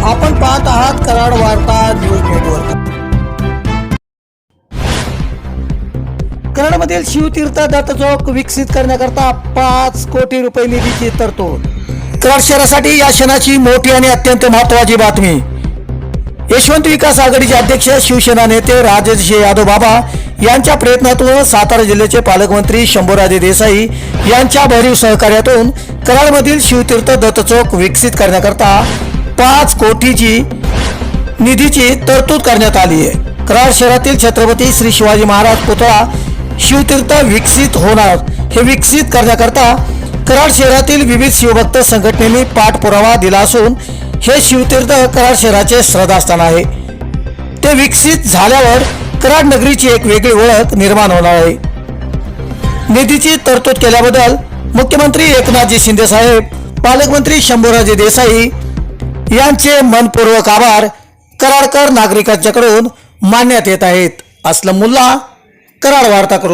आपण पाहत आहात कराड वार्ता न्यूज नेटवर्क. कराडमधील शिवतीर्थ दत्त चौक विकसित करण्याकरता पाच कोटी रुपये निधीची तरतूद. कराड शहरासाठी या क्षणाची मोठी आणि अत्यंत महत्वाची बातमी. यशवंत विकास आघाडीचे अध्यक्ष शिवसेना नेते राजेश यादव बाबा यांच्या प्रयत्नातून सातारा जिल्ह्याचे पालकमंत्री शंभूराजे देसाई यांच्या भरीव सहकार्यातून कराडमधील शिवतीर्थ दत्त चौक विकसित करण्याकरता पाच कोटीची निधीची तरतूद करण्यात आली आहे. कराड शहरातील छत्रपती श्री शिवाजी महाराज पुतळा शिवतीर्थ विकसित होणार हे विकसित करण्याकरता कराड शहरातील विविध शिवभक्त संघटनेने पाठपुरावा दिला असून हे शिवतीर्थ कराड शहराचे श्रद्धास्थान आहे. ते विकसित झाल्यावर कराड नगरीची एक वेगळी ओळख निर्माण होणार आहे. निधीची तरतूद केल्याबद्दल मुख्यमंत्री एकनाथजी शिंदे साहेब पालकमंत्री शंभूराजे देसाई यांचे मनपूर्वक आभार कराडकर नागरिकांच्याकडून मानण्यात येत आहेत. असलम मुल्ला कराड वार्ता करू